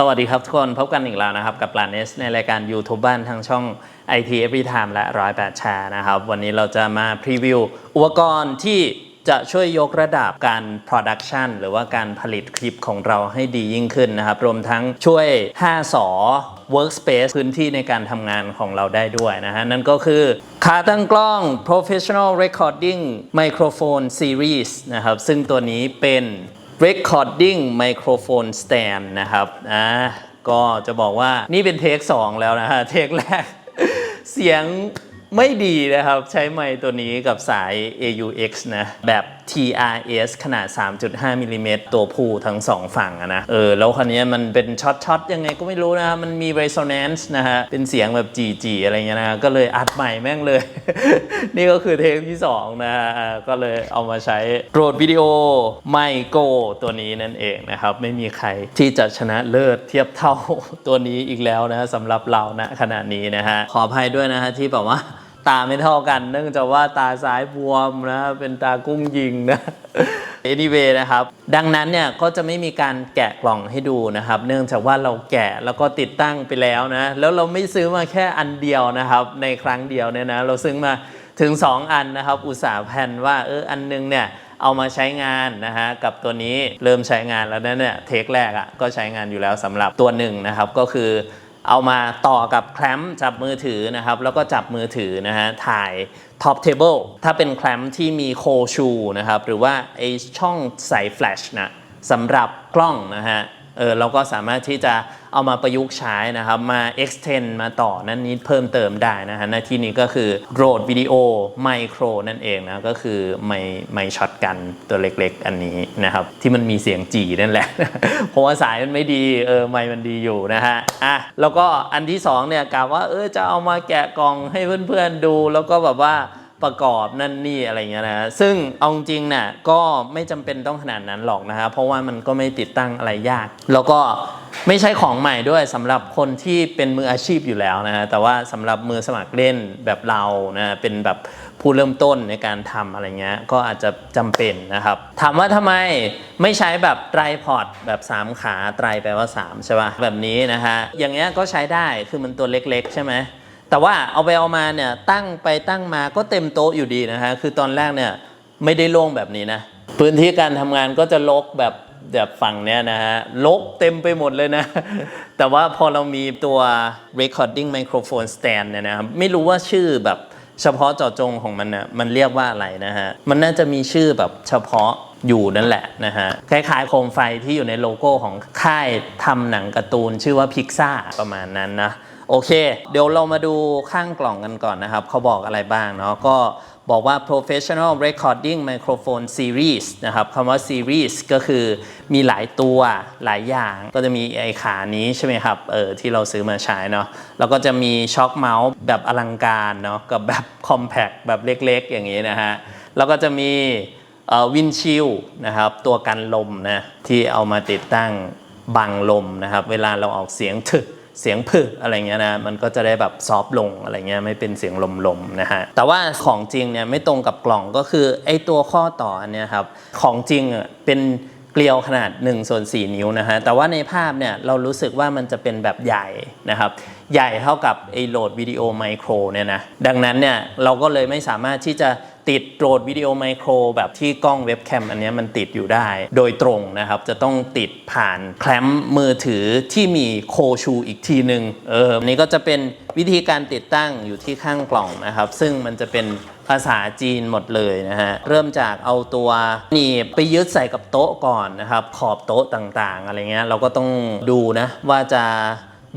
สวัสดีครับทุกคนพบกันอีกแล้วนะครับ กับปลาเนสในรายการ YouTube บ้านทางช่อง IT Every Time และ108แชร์นะครับ วันนี้เราจะมาพรีวิว อุปกรณ์ที่จะช่วยยกระดับการ Production หรือว่าการผลิตคลิปของเราให้ดียิ่งขึ้นนะครับ รวมทั้งช่วย 5 สอ Workspace พื้นที่ในการทำงานของเราได้ด้วยนะฮะ นั่นก็คือขาตั้งกล้อง Professional Recording Microphone Series นะครับ ซึ่งตัวนี้เป็น recording microphone stand นะครับอ่าก็จะบอกว่านี่เป็นเทค2แล้วนะฮะ เทคแรก เสียงไม่ดีนะครับ ใช้ไมค์ตัวนี้กับสาย AUX นะ แบบ TRS ขนาด 3.5มิลลิเมตรตัวผู้ทั้งสองฝั่งอะนะ เออ แล้วคันนี้มันเป็นช็อตช็อตยังไงก็ไม่รู้นะฮะมันมี resonance นะฮะ เป็นเสียงแบบ GG อะไรเงี้ยนะ ก็เลยอัดใหม่แม่งเลย นี่ก็คือเทคที่ 2 นะฮะ ก็เลยเอามาใช้โรดวิดีโอไมโกตัวนี้นั่นเองนะครับ ไม่มีใครที่จะชนะเลิศเทียบเท่าตัวนี้อีกแล้วนะฮะสำหรับเรานะขณะนี้นะฮะ ขออภัยด้วยนะฮะที่แบบว่า ตาไม่เท่ากัน เนื่องจากว่าตาซ้ายบวมนะเป็นตากุ้งยิงนะ anyway นะครับ ดังนั้นเนี่ยก็จะไม่มีการแกะกล่องให้ดูนะครับ เนื่องจากว่าเราแกะแล้วก็ติดตั้งไปแล้วนะ แล้วเราไม่ซื้อมาแค่อันเดียวนะครับ ในครั้งเดียวเนี่ยนะเราซื้อมาถึง 2 อันนะครับ อุตสาห์แผนว่าเอออันนึงเนี่ยเอามาใช้งานนะฮะกับตัวนี้เริ่มใช้งานแล้วนะเนี่ยเทคแรกอะ่ะก็ใช้งานอยู่แล้วสำหรับตัวหนึ่งนะครับก็คือ เอามาต่อกับแคลมป์จับมือถือนะครับ แล้วก็จับมือถือนะฮะถ่ายท็อปเทเบิลถ้าเป็นแคลมป์ที่มีโคชูนะครับ หรือว่าไอช่องใส่แฟลชนะสำหรับกล้องนะฮะ เออเราก็สามารถที่จะเอามาประยุกต์ใช้นะครับ มา extend มาต่อนั่นนี้เพิ่มเติมได้นะฮะในที่นี้ก็คือโรดวิดีโอไมโครนั่นเองนะ ก็คือไมไมช็อตกันตัวเล็กๆ อันนี้นะครับ ที่มันมีเสียงจีนั่นแหละ เพราะว่าสายมันไม่ดี เออไมค์มันดีอยู่นะฮะอะแล้วก็อันที่สองเนี่ยกะว่าเออจะเอามาแกะกล่องให้เพื่อนๆดู แล้วก็แบบว่า ประกอบนั่นนี่อะไรเงี้ยนะ ซึ่งเอาจริงเนี่ยก็ไม่จำเป็นต้องขนาดนั้นหรอกนะฮะเพราะว่ามันก็ไม่ติดตั้งอะไรยาก แล้วก็ไม่ใช่ของใหม่ด้วยสำหรับคนที่เป็นมืออาชีพอยู่แล้วนะฮะแต่ว่าสำหรับมือสมัครเล่นแบบเรานะเป็นแบบผู้เริ่มต้นในการทำอะไรเงี้ยก็อาจจะจำเป็นนะครับถามว่าทำไมไม่ใช้แบบไตรพอร์ตแบบ 3 ขาไตรแปลว่า3ใช่ป่ะแบบนี้นะฮะอย่างเงี้ยก็ใช้ได้คือมันตัวเล็กๆ ใช่ไหม แต่ว่าเอาไปเอามาเนี่ยตั้งไปตั้งมาก็เต็มโต๊ะอยู่ดีนะฮะคือตอนแรกเนี่ยไม่ได้โล่งแบบนี้นะพื้นที่การทำงานก็จะลกแบบแบบฝั่งเนี้ยนะฮะลกเต็มไปหมดเลยนะ แต่ว่าพอเรามีตัว recording microphone stand เนี่ยนะครับไม่รู้ว่าชื่อแบบเฉพาะเจาะจงของมันนะมันเรียกว่าอะไรนะฮะ มันน่าจะมีชื่อแบบเฉพาะอยู่นั่นแหละนะฮะ คล้ายๆโคมไฟที่อยู่ในโลโก้ของค่ายทำหนังการ์ตูนชื่อว่าพิกซ่าประมาณนั้นนะ โอเค เดี๋ยวเรามาดูข้างกล่องกันก่อนนะครับ เขาบอกอะไรบ้างเนาะก็บอกว่า professional recording microphone series นะครับคำว่า series ก็คือมีหลายตัวหลายอย่างก็จะมีไอขานี้ใช่ไหมครับเออที่เราซื้อมาใช้เนาะแล้วก็จะมีช็อคเมาส์แบบอลังการเนาะกับแบบ compact แบบเล็กๆ อย่างนี้นะฮะ แล้วก็จะมีวินชิลนะครับ ตัวกันลมนะ ที่เอามาติดตั้งบังลมนะครับ เวลาเราออกเสียงถึก เสียงผึ่อะไรเงี้ยนะมันก็จะได้แบบซอฟต์ลงอะไรเงี้ยไม่เป็นเสียงลมๆนะฮะแต่ว่าของจริงเนี่ยไม่ตรงกับกล่องก็คือไอตัวข้อต่ออันเนี้ยครับของจริงอะเป็นเกลียวขนาด1ส่วน4นิ้วนะฮะแต่ว่าในภาพเนี่ยเรารู้สึกว่ามันจะเป็นแบบใหญ่นะครับใหญ่เท่ากับไอโหลดวิดีโอไมโครเนี่ยนะดังนั้นเนี่ยเราก็เลยไม่สามารถที่จะ ติดโหลดวิดีโอไมโครแบบที่กล้องเว็บแคมอันนี้มันติดอยู่ได้ โดยตรงนะครับ จะต้องติดผ่านแคลมมือถือที่มีโคชูอีกทีหนึ่งเอออันนี้ก็จะเป็นวิธีการติดตั้งอยู่ที่ข้างกล่องนะครับ ซึ่งมันจะเป็นภาษาจีนหมดเลยนะฮะ เริ่มจากเอาตัวหนีบไปยึดใส่กับโต๊ะก่อนนะครับ ขอบโต๊ะต่างๆ อะไรเงี้ยเราก็ต้องดูนะว่าจะ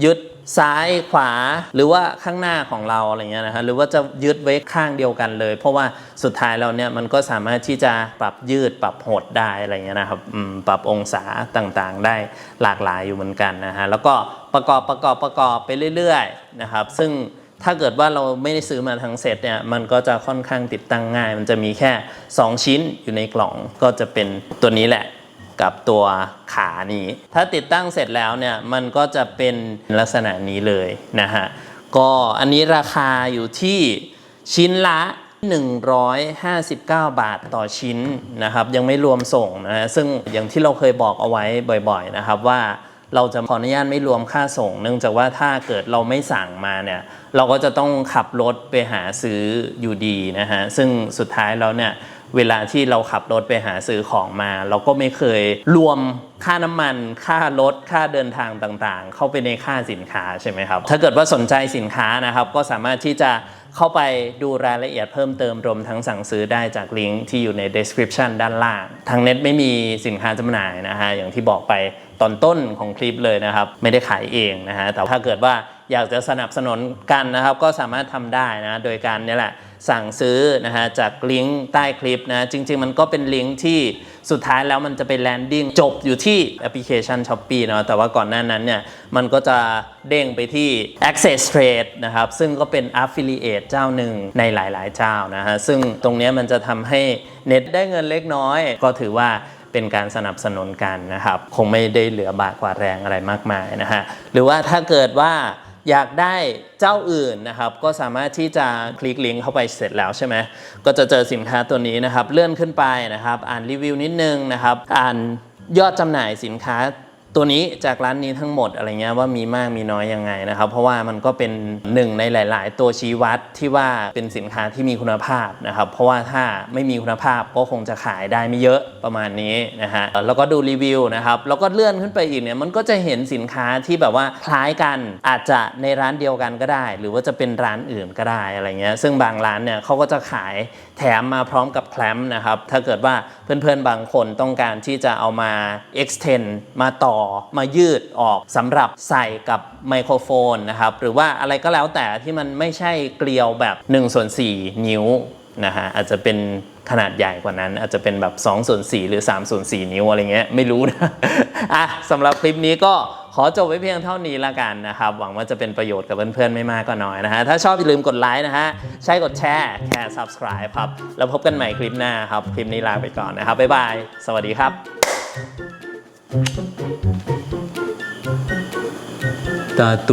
ยึด ซ้ายขวาหรือว่าข้างหน้าของเราอะไรเงี้ยนะฮะหรือว่าจะยึดไว้ข้างเดียวกันเลย เพราะว่าสุดท้ายเราเนี่ยมันก็สามารถที่จะปรับยืดปรับหดได้อะไรเงี้ยนะครับปรับองศาต่างๆ ได้หลากหลายอยู่เหมือนกันนะฮะแล้วก็ประกอบประกอบประกอบไปเรื่อยๆนะครับซึ่งถ้าเกิดว่าเราไม่ได้ซื้อมาทั้งเซตเนี่ยมันก็จะค่อนข้างติดตั้งง่าย มันจะมีแค่ 2 ชิ้นอยู่ในกล่องก็จะเป็นตัวนี้แหละ กับตัวขานี้ ถ้าติดตั้งเสร็จแล้วเนี่ยมันก็จะเป็นลักษณะนี้เลยนะฮะก็อันนี้ราคาอยู่ที่ชิ้นละ 159 บาทต่อชิ้นนะครับ ยังไม่รวมส่งนะฮะซึ่งอย่างที่เราเคยบอกเอาไว้บ่อยๆนะครับว่าเราจะขออนุญาตไม่รวมค่าส่ง เนื่องจากว่าถ้าเกิดเราไม่สั่งมาเนี่ยเราก็จะต้องขับรถไปหาซื้ออยู่ดีนะฮะซึ่งสุดท้ายแล้วเนี่ย เวลาที่เราขับรถไปหาซื้อของมา เราก็ไม่เคยรวมค่าน้ำมัน ค่ารถ ค่าเดินทางต่างๆ เข้าไปในค่าสินค้าใช่ไหมครับ ถ้าเกิดว่าสนใจสินค้านะครับ ก็สามารถที่จะเข้าไปดูรายละเอียดเพิ่มเติมรวมทั้งสั่งซื้อได้จากลิงก์ที่อยู่ใน description ด้านล่าง ทางเน็ตไม่มีสินค้าจำหน่ายนะฮะอย่างที่บอกไปตอนต้นของคลิปเลยนะครับ ไม่ได้ขายเองนะฮะแต่ถ้าเกิดว่า อยากจะสนับสนุนกันนะครับ ก็สามารถทำได้นะโดยการนี่แหละสั่งซื้อนะฮะจากลิงก์ใต้คลิปนะจริง ๆ มันก็เป็นลิงก์ที่สุดท้ายแล้วมันจะไปแลนดิ้งจบอยู่ที่แอปพลิเคชัน s h อ p e e เนาะแต่ว่าก่อนหน้านั้นเนี่ยมันก็จะเด้งไปที่ Access Trade นะครับซึ่งก็เป็น Affiliate เจ้าหนึ่งในหลาย ๆ เจ้านะฮะซึ่งตรงนี้มันจะทำให้เน็ตได้เงินเล็กน้อย ก็ถือว่าเป็นการสนับสนุนกันนะครับ คงไม่ได้เหลือบากกว่าแรงอะไรมากมายนะฮะหรือว่าถ้าเกิดว่า อยากได้เจ้าอื่นนะครับก็สามารถที่จะคลิกลิงก์เข้าไปเสร็จแล้วใช่ไหมก็จะเจอสินค้าตัวนี้นะครับเลื่อนขึ้นไปนะครับ อ่านรีวิวนิดนึงนะครับ อ่านยอดจำหน่ายสินค้า ตัวนี้จากร้านนี้ทั้งหมดอะไรเงี้ยว่ามีมากมีน้อยยังไงนะครับ เพราะว่ามันก็เป็นหนึ่งในหลาย ๆ ตัวชี้วัดที่ว่าเป็นสินค้าที่มีคุณภาพนะครับ เพราะว่าถ้าไม่มีคุณภาพก็คงจะขายได้ไม่เยอะประมาณนี้นะฮะแล้วก็ดูรีวิวนะครับแล้วก็เลื่อนขึ้นไปอีกเนี่ยมันก็จะเห็นสินค้าที่แบบว่าคล้ายกันอาจจะในร้านเดียวกันก็ได้ หรือว่าจะเป็นร้านอื่นก็ได้อะไรเงี้ยซึ่งบางร้านเนี่ยเขาก็จะขายแถมมาพร้อมกับแคลมป์นะครับถ้าเกิดว่าเพื่อนๆบางคนต้องการที่จะเอามา extend มาต่อมายืดออกสำหรับใส่กับไมโครโฟนนะครับ หรือว่าอะไรก็แล้วแต่ที่มันไม่ใช่เกลียวแบบ1ส่วน4นิ้วนะฮะอาจจะเป็นขนาดใหญ่กว่านั้น อาจจะเป็นแบบ2ส่วน4หรือ3ส่วน4นิ้วอะไรเงี้ยไม่รู้นะอะสำหรับคลิปนี้ก็ขอจบไว้เพียงเท่านี้ละกันนะครับ หวังว่าจะเป็นประโยชน์กับเพื่อนๆ ไม่มากก็น้อยนะฮะ ถ้าชอบอย่าลืมกดไลค์นะฮะ ใช่กดแชร์แค่ subscribe ครับ แล้วพบกันใหม่คลิปหน้าครับ คลิปนี้ลาไปก่อนนะครับ บ๊ายบาย สวัสดีครับ ต